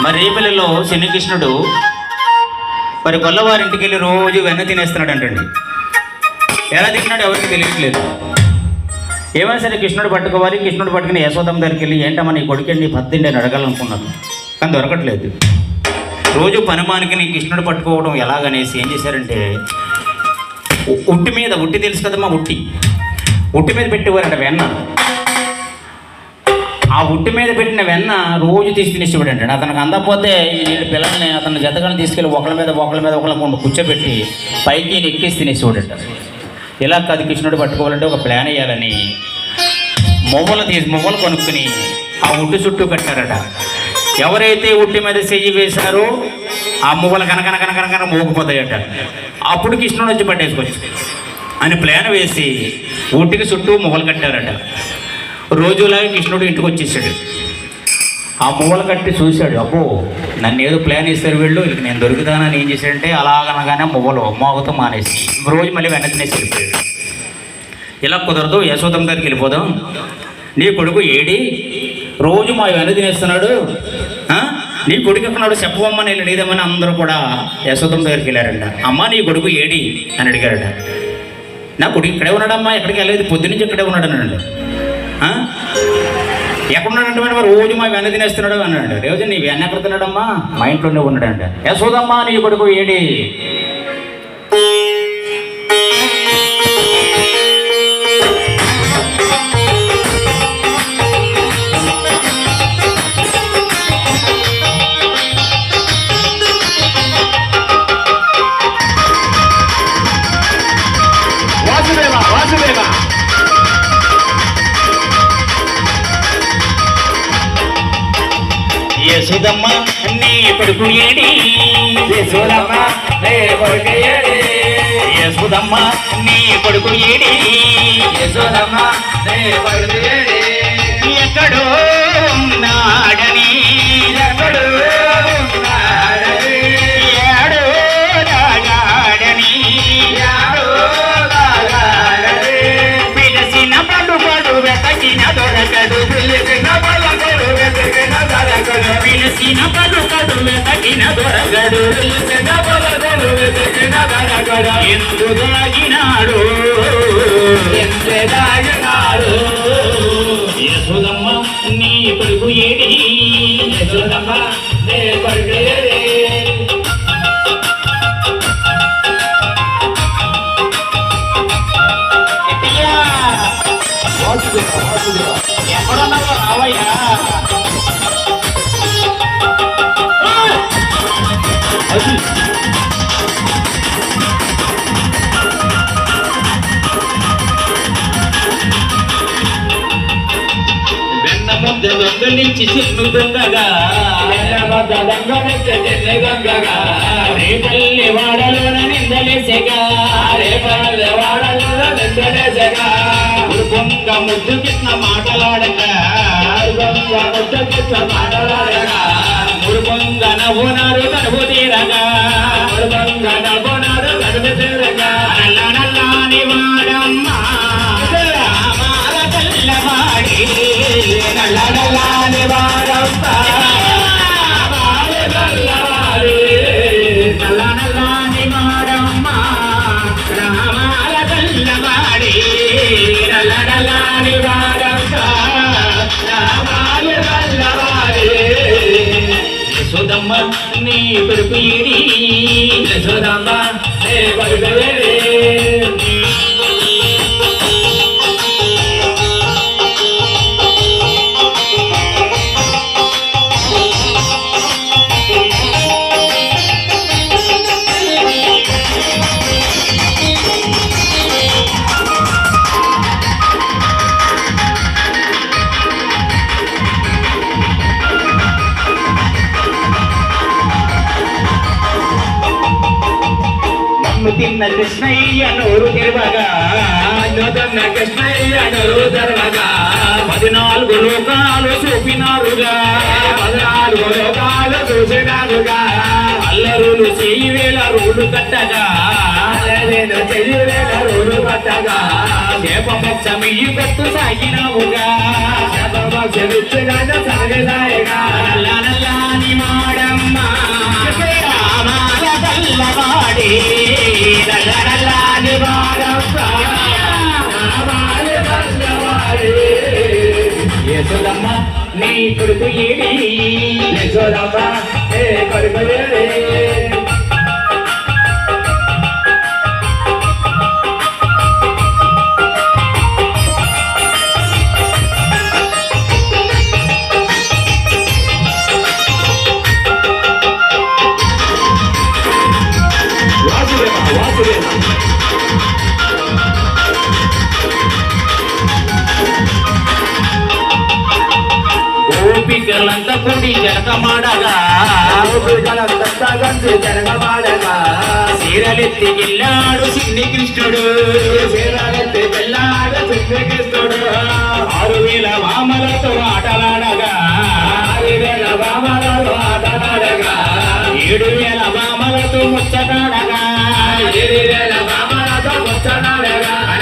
మరి రేపల్లిలో శనికృష్ణుడు మరి గొల్లవారి ఇంటికి వెళ్ళి రోజు వెన్న తినేస్తున్నాడు అంటండి ఎలా తిన్నాడు ఎవరికి తెలియట్లేదు. ఏమైనా సరే కృష్ణుడు పట్టుకోవాలి కృష్ణుడు పట్టుకుని యశోదమ్మ దగ్గరికి వెళ్ళి ఏంటమ్మా నీ కొడుకండి పద్దిండి అని అడగాలనుకున్నాను. కానీ దొరకట్లేదు. రోజు పనిమానికి నీ కృష్ణుడు పట్టుకోవడం ఎలాగనేసి ఏం చేశారంటే ఉ- ఉట్టి మీద ఉట్టి తెలుసు కదమ్మా ఉట్టి. ఉట్టి మీద పెట్టేవారంట వెన్న. ఆ ఉట్టి మీద పెట్టిన వెన్న రోజు తీసి తినేసేవాడు అంటే అతనికి అందకపోతే ఈ నీళ్ళు పిల్లల్ని అతని జతగాని తీసుకెళ్ళి ఒకళ్ళ మీద ఒకళ్ళ మీద ఒకళ్ళ కొండ కూర్చోబెట్టి పైకి ఎక్కేసి తినేసేవాడట ఇలా కాదు కృష్ణుడు పట్టుకోవాలంటే ఒక ప్లాన్ వేయాలని మొవ్వలు తీసి మొవ్వలు కొనుక్కుని ఆ ఉట్టి చుట్టూ పెట్టారట ఎవరైతే ఉట్టి మీద చెయ్యి వేశారో ఆ మువ్వలు కనకన కనకన కన మోగిపోతాయట అప్పుడు కృష్ణుడు వచ్చి పట్టేసుకోవచ్చు అని ప్లాన్ వేసి ఉట్టికి చుట్టూ మువ్వలు కట్టారట. రోజులాగా కృష్ణుడు ఇంటికి వచ్చేసాడు. ఆ మువ్వలు కట్టి చూశాడు. అబ్బో నన్ను ఏదో ప్లాన్ ఇస్తారు వీళ్ళు. ఇక నేను దొరుకుతానని ఏం చేశాడంటే అలాగనగానే మువ్వలు మోగుతూ మానేసి రోజు మళ్ళీ వెనక్కి తినేసి వెళ్ళిపోయాడు. ఇలా కుదరదు యశోదం దగ్గరికి వెళ్ళిపోదాం. నీ కొడుకు ఏడి? రోజు మా వెన తినేస్తున్నాడు. నీ కొడుకు ఎక్కడున్నాడు? చెప్పవమ్మా నేను లేదమ్మని అందరూ కూడా యశోదం దగ్గరికి వెళ్ళారంట. అమ్మ నీ కొడుకు ఏడి? అని అడిగారట. నా కొడుకు ఇక్కడే ఉన్నాడమ్మా ఎక్కడికి వెళ్ళలేదు. పొద్దునుంచి ఇక్కడే ఉన్నాడు అన్నాడు ఎక్కడున్నాడంటే మరి? రోజు మా వెన్న తినేస్తున్నాడు అన్నాడు. రోజు నీ వెన్న ఎక్కడ తిన్నాడమ్మా? మా ఇంట్లోనే ఉన్నాడంట. యశోదమ్మా నీ కొడుకు ఏడి? యశోదమ్మ నీ కొడుకు ఏడి? యశోదమ్మ నీ కొడుకు ఏడి? యశోదమ్మ నీ కొడుకు ఏడి? యశోదమ్మ నీ కొడుకు ఏడి? ఎక్కడో ఉన్నాడని దొరకడు పిలిచిన పలకలు వెతికిన. ఎందు దాగినాడు? యశోదమ్మ నీ కొడుకు ఏడి? యశోదమ్మ నీ కొడుకు? ఎక్కడున్నావో రావయ్యా. దొంగలించి చిన్ను దొంగగా. రేపల్లి వాడలోన నిందలేసెగా. పొంగ ముద్దు కిట్న మాటలాడగా మురుగొంగ నవ్వునారు తనువు తీరగా. నల్ల నల్ల నల్లాని వాడమ్మా నల్ల నల్లాని వాడమ్మా రామాల తెల్లవాడి నల్ల నల్లాని వాడమ్మా రామాల తెల్లవాడి యశోదమ్మ నీ యశోదమ్మ తిన్న కృష్ణయ్య నోరు తెరవగా నూతన కృష్ణయ్య నోరు తెరవగా పద్నాలుగు లోకాలు చూపినారుగా పద్నాలుగు లోకాలు చూసినారుగా అల్లరులు చేయి వేల రోడ్డు కట్టగా నేను వేల రోడ్డు కట్టగా చేప ఇయ్యి పెట్టు సాగినావుగా శతమ చెవిచ్చుగా సాగదాయగా యశోదమ్మ నీ కొడుకు ఏడి యశోదమ్మ ఏ కొడుకు దత్తగంసి జనగమాడగా చీరలెత్తి గిల్లాడు సిన్ని కృష్ణుడు. శ్రీరాగత్తి పెళ్ళాడ శ్రీకృష్ణుడు ఆరు వేల వామలతో ఆటలాడగా. ఆదివేల వామలలో ఆటలాడగా. ఏడు వేల వామలతో ముచ్చటాడగా ఏడువేల